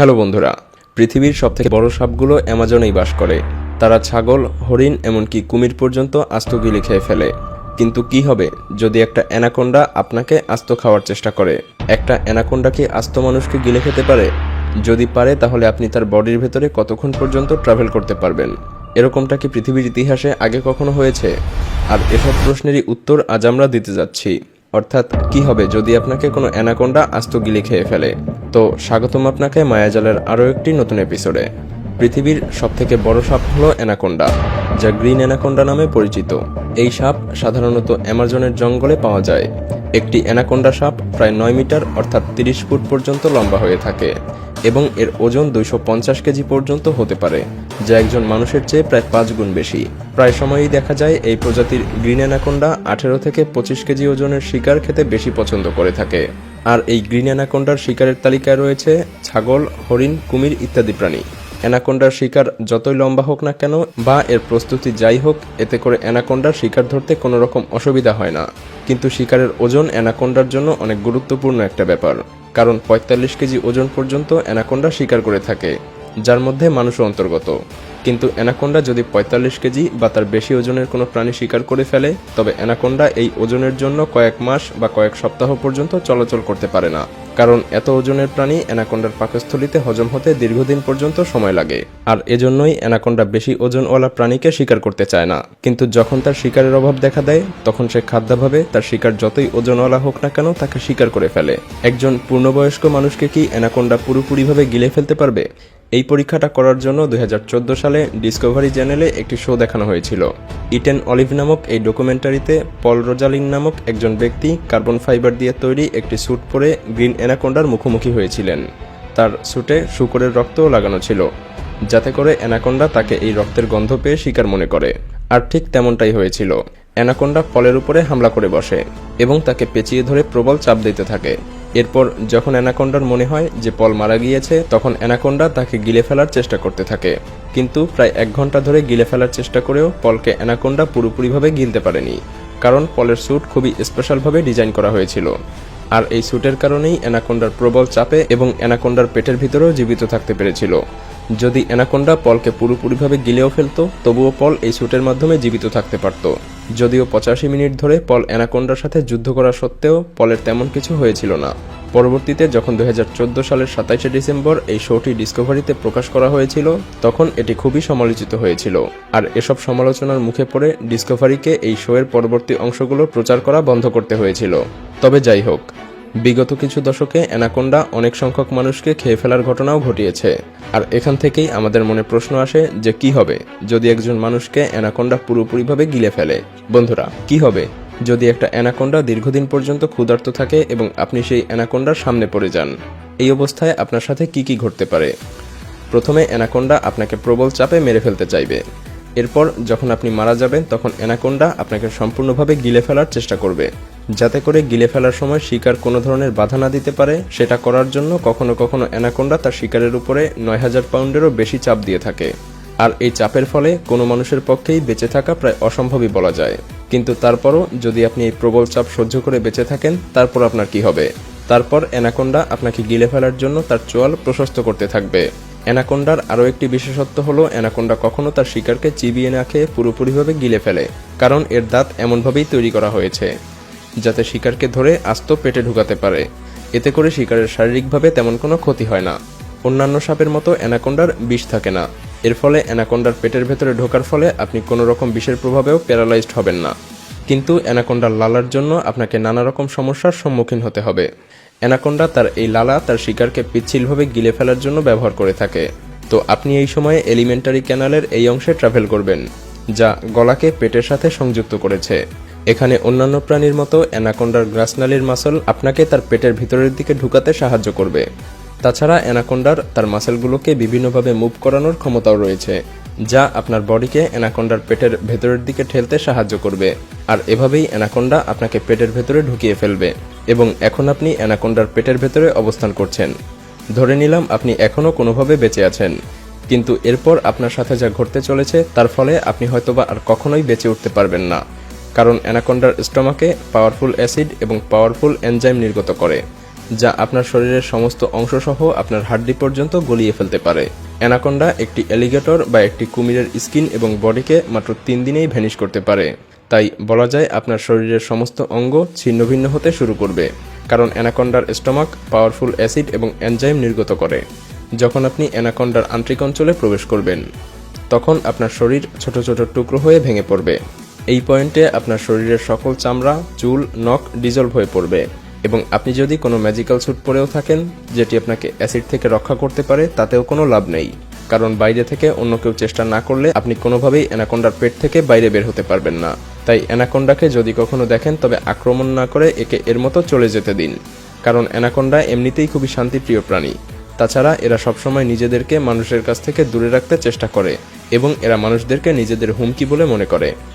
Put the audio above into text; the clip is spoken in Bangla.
হ্যালো বন্ধুরা, পৃথিবীর সবথেকে বড় সাপগুলো অ্যামাজনেই বাস করে। তারা ছাগল, হরিণ, এমনকি কুমির পর্যন্ত আস্ত গিলে খেয়ে ফেলে। কিন্তু কি হবে যদি একটা অ্যানাকোন্ডা আপনাকে আস্ত খাওয়ার চেষ্টা করে? একটা অ্যানাকোন্ডা কি আস্ত মানুষকে গিলে খেতে পারে? যদি পারে, তাহলে আপনি তার বডির ভেতরে কতক্ষণ পর্যন্ত ট্রাভেল করতে পারবেন? এরকমটা কি পৃথিবীর ইতিহাসে আগে কখনো হয়েছে? আর এসব প্রশ্নেরই উত্তর আজ আমরা দিতে যাচ্ছি। অর্থাৎ কি হবে যদি আপনাকে কোনো অ্যানাকোন্ডা আস্ত গিলি খেয়ে ফেলে? তো স্বাগতম আপনাকে মায়াজালের আরও একটি নতুন এপিসোডে। পৃথিবীর সবথেকে বড় সাপ হলো অ্যানাকোন্ডা, যা গ্রিন অ্যানাকোন্ডা নামে পরিচিত। এই সাপ সাধারণত অ্যামাজনের জঙ্গলে পাওয়া যায়। একটি অ্যানাকোন্ডা সাপ প্রায় নয় মিটার অর্থাৎ তিরিশ ফুট পর্যন্ত লম্বা হয়ে থাকে এবং এর ওজন দুইশো পঞ্চাশ কেজি পর্যন্ত হতে পারে, যা একজন মানুষের চেয়ে প্রায় পাঁচ গুণ বেশি। প্রায় সময়ই দেখা যায় এই প্রজাতির গ্রিন অ্যানাকোন্ডা আঠেরো থেকে পঁচিশ কেজি ওজনের শিকার খেতে বেশি পছন্দ করে থাকে। আর এই গ্রিন অ্যানাকোন্ডার শিকারের তালিকায় রয়েছে ছাগল, হরিণ, কুমির ইত্যাদি প্রাণী। অ্যানাকোন্ডার শিকার যতই লম্বা হোক না কেন বা এর প্রস্তুতি যাই হোক, এতে করে অ্যানাকোন্ডার শিকার ধরতে কোনো রকম অসুবিধা হয় না। কিন্তু শিকারের ওজন অ্যানাকোন্ডার জন্য অনেক গুরুত্বপূর্ণ একটা ব্যাপার। কারণ পঁয়তাল্লিশ কেজি ওজন পর্যন্ত অ্যানাকোন্ডা শিকার করে থাকে, যার মধ্যে মানুষও অন্তর্গত। কিন্তু অ্যানাকোন্ডা যদি পঁয়তাল্লিশ কেজি বা তার বেশি ওজনের কোনো প্রাণী শিকার করে ফেলে, তবে অ্যানাকোন্ডা এই ওজনের জন্য কয়েক মাস বা কয়েক সপ্তাহ পর্যন্ত চলাচল করতে পারে না। কারণ এত ওজনের প্রাণী অ্যানাকোন্ডার পাকস্থলিতে হজম হতে দীর্ঘদিন পর্যন্ত সময় লাগে। আর এজন্যই অ্যানাকোন্ডা বেশি ওজনওয়ালা প্রাণীকে শিকার করতে চায় না। কিন্তু যখন তার শিকারের অভাব দেখা দেয়, তখন সে খাদ্যাভাবে তার শিকার যতই ওজনওয়ালা হোক না কেন তাকে শিকার করে ফেলে। একজন পূর্ণবয়স্ক মানুষকে কি অ্যানাকোন্ডা পুরোপুরিভাবে গিলে ফেলতে পারবে? এই পরীক্ষাটা করার জন্য দুই হাজার চোদ্দ সালে ডিসকভারি চ্যানেলে একটি শো দেখানো হয়েছিল। ইটেন অলিভ নামক এই ডকুমেন্টারিতে পল রোজালিং নামক একজন ব্যক্তি কার্বন ফাইবার দিয়ে তৈরি একটি স্যুট পরে গ্রিন অ্যানাকোন্ডার মুখোমুখি হয়েছিলেন। তার স্যুটে শুকরের রক্তও লাগানো ছিল, যাতে করে অ্যানাকোন্ডা তাকে এই রক্তের গন্ধ পেয়ে শিকার মনে করে। আর ঠিক তেমনটাই হয়েছিল। অ্যানাকোন্ডা পলের উপরে হামলা করে বসে এবং তাকে পেঁচিয়ে ধরে প্রবল চাপ দিতে থাকে। এরপর যখন অ্যানাকোন্ডার মনে হয় যে পল মারা গিয়েছে, তখন অ্যানাকোন্ডা তাকে গিলে ফেলার চেষ্টা করতে থাকে। কিন্তু প্রায় এক ঘণ্টা ধরে গিলে ফেলার চেষ্টা করেও পলকে অ্যানাকোন্ডা পুরোপুরিভাবে গিলতে পারেনি, কারণ পলের স্যুট খুবই স্পেশালভাবে ডিজাইন করা হয়েছিল। আর এই স্যুটের কারণেই অ্যানাকোন্ডার প্রবল চাপে এবং অ্যানাকোন্ডার পেটের ভিতরেও জীবিত থাকতে পেরেছিল। যদি অ্যানাকোন্ডা পলকে পুরোপুরিভাবে গিলেও ফেলত, তবুও পল এই স্যুটের মাধ্যমে জীবিত থাকতে পারত। যদিও পঁচাশি মিনিট ধরে পল অ্যানাকোন্ডার সাথে যুদ্ধ করা সত্ত্বেও পলের তেমন কিছু হয়েছিল না। পরবর্তীতে যখন দুহাজার চোদ্দ সালের সাতাইশে ডিসেম্বর এই শোটি ডিসকভারিতে প্রকাশ করা হয়েছিল, তখন এটি খুবই সমালোচিত হয়েছিল। আর এসব সমালোচনার মুখে পড়ে ডিসকভারিকে এই শোয়ের পরবর্তী অংশগুলো প্রচার করা বন্ধ করতে হয়েছিল। তবে যাই হোক, বিগত কিছু দশকে অ্যানাকোন্ডা অনেক সংখ্যক মানুষকে খেয়ে ফেলার ঘটনাও ঘটিয়েছে। আর এখান থেকেই আমাদের মনে প্রশ্ন আসে যে কি হবে যদি একজন মানুষকে অ্যানাকোন্ডা পুরোপুরিভাবে গিলে ফেলে। বন্ধুরা, কি হবে যদি একটা অ্যানাকোন্ডা দীর্ঘদিন পর্যন্ত ক্ষুধার্ত থাকে এবং আপনি সেই অ্যানাকোন্ডার সামনে পড়ে যান? এই অবস্থায় আপনার সাথে কি কি ঘটতে পারে? প্রথমে, অ্যানাকোন্ডা আপনাকে প্রবল চাপে মেরে ফেলতে চাইবে। এরপর, যখন আপনি মারা যাবেন, তখন অ্যানাকোন্ডা আপনাকে সম্পূর্ণভাবে গিলে ফেলার চেষ্টা করবে। যাতে করে গিলে ফেলার সময় শিকার কোনো ধরনের বাধা না দিতে পারে, সেটা করার জন্য কখনো কখনো অ্যানাকোন্ডা তার শিকারের উপরে নয় হাজার পাউন্ডেরও বেশি চাপ দিয়ে থাকে। আর এই চাপের ফলে কোনো মানুষের পক্ষেই বেঁচে থাকা প্রায় অসম্ভবই বলা যায়। কিন্তু তারপরও যদি আপনি এই প্রবল চাপ সহ্য করে বেঁচে থাকেন, তারপর আপনার কি হবে? তারপর অ্যানাকোন্ডা আপনাকে গিলে ফেলার জন্য তার চোয়াল প্রশস্ত করতে থাকবে। অ্যানাকোন্ডার আরও একটি বিশেষত্ব হলো, অ্যানাকোন্ডা কখনো তার শিকারকে চিবিয়ে না খেয়ে পুরোপুরিভাবে গিলে ফেলে, কারণ এর দাঁত এমনভাবেই তৈরি করা হয়েছে। যাতে শিকারকে ধরে আস্ত পেটে ঢুকাতে পারে। এতে করে শিকারের শারীরিকভাবে তেমন কোনো ক্ষতি হয় না। অন্যান্য সাপের মতো অ্যানাকোন্ডার বিষ থাকে না। এর ফলে অ্যানাকোন্ডার পেটের ভেতরে ঢোকার ফলে আপনি কোনো রকম বিষের প্রভাবেও প্যারালাইজড হবেন না। কিন্তু অ্যানাকোন্ডার লালার জন্য আপনাকে নানা রকম সমস্যার সম্মুখীন হতে হবে। অ্যানাকোন্ডা তার এই লালা তার শিকারকে পিচ্ছিলভাবে গিলে ফেলার জন্য ব্যবহার করে থাকে। তো আপনি এই সময়ে এলিমেন্টারি ক্যানালের এই অংশে ট্রাভেল করবেন, যা গলাকে পেটের সাথে সংযুক্ত করেছে। এখানে অন্যান্য প্রাণীর মতো অ্যানাকোন্ডার গ্রাসনালির মাসল আপনাকে তার পেটের ভিতরের দিকে ঢুকাতে সাহায্য করবে। তাছাড়া অ্যানাকোন্ডার তার মাসেলগুলোকে বিভিন্নভাবে মুভ করানোর ক্ষমতাও রয়েছে, যা আপনার বডিকে অ্যানাকোন্ডার পেটের ভেতরের দিকে ঠেলতে সাহায্য করবে। আর এভাবেই অ্যানাকোন্ডা আপনাকে পেটের ভেতরে ঢুকিয়ে ফেলবে এবং এখন আপনি অ্যানাকোন্ডার পেটের ভেতরে অবস্থান করছেন। ধরে নিলাম আপনি এখনও কোনোভাবে বেঁচে আছেন, কিন্তু এরপর আপনার সাথে যা ঘটতে চলেছে তার ফলে আপনি হয়তোবা আর কখনোই বেঁচে উঠতে পারবেন না। কারণ অ্যানাকোন্ডার স্টমাকে পাওয়ারফুল অ্যাসিড এবং পাওয়ারফুল এনজাইম নির্গত করে, যা আপনার শরীরের সমস্ত অংশসহ আপনার হাড্ডি পর্যন্ত গলিয়ে ফেলতে পারে। অ্যানাকোন্ডা একটি অ্যালিগেটর বা একটি কুমিরের স্কিন এবং বডিকে মাত্র তিন দিনেই ভ্যানিশ করতে পারে। তাই বলা যায় আপনার শরীরের সমস্ত অঙ্গ ছিন্ন ভিন্ন হতে শুরু করবে, কারণ অ্যানাকোন্ডার স্টমাক পাওয়ারফুল অ্যাসিড এবং এনজাইম নির্গত করে। যখন আপনি অ্যানাকোন্ডার আন্ত্রিক অঞ্চলে প্রবেশ করবেন, তখন আপনার শরীর ছোট ছোট টুকরো হয়ে ভেঙে পড়বে। এই পয়েন্টে আপনার শরীরের সকল চামড়া, চুল, নখ ডিজলভ হয়ে পড়বে এবং আপনি যদি কোনো ম্যাজিক্যাল স্যুট পরেও থাকেন, যেটি আপনাকে অ্যাসিড থেকে রক্ষা করতে পারে, তাতেও কোনো লাভ নেই। কারণ বাইরে থেকে অন্য কেউ চেষ্টা না করলে আপনি কোনোভাবেই অ্যানাকোন্ডার পেট থেকে বাইরে বের হতে পারবেন না। তাই অ্যানাকোন্ডাকে যদি কখনো দেখেন, তবে আক্রমণ না করে একে এর মতো চলে যেতে দিন। কারণ অ্যানাকোন্ডা এমনিতেই খুবই শান্তিপ্রিয় প্রাণী। তাছাড়া এরা সবসময় নিজেদেরকে মানুষের কাছ থেকে দূরে রাখতে চেষ্টা করে এবং এরা মানুষদেরকে নিজেদের হুমকি বলে মনে করে।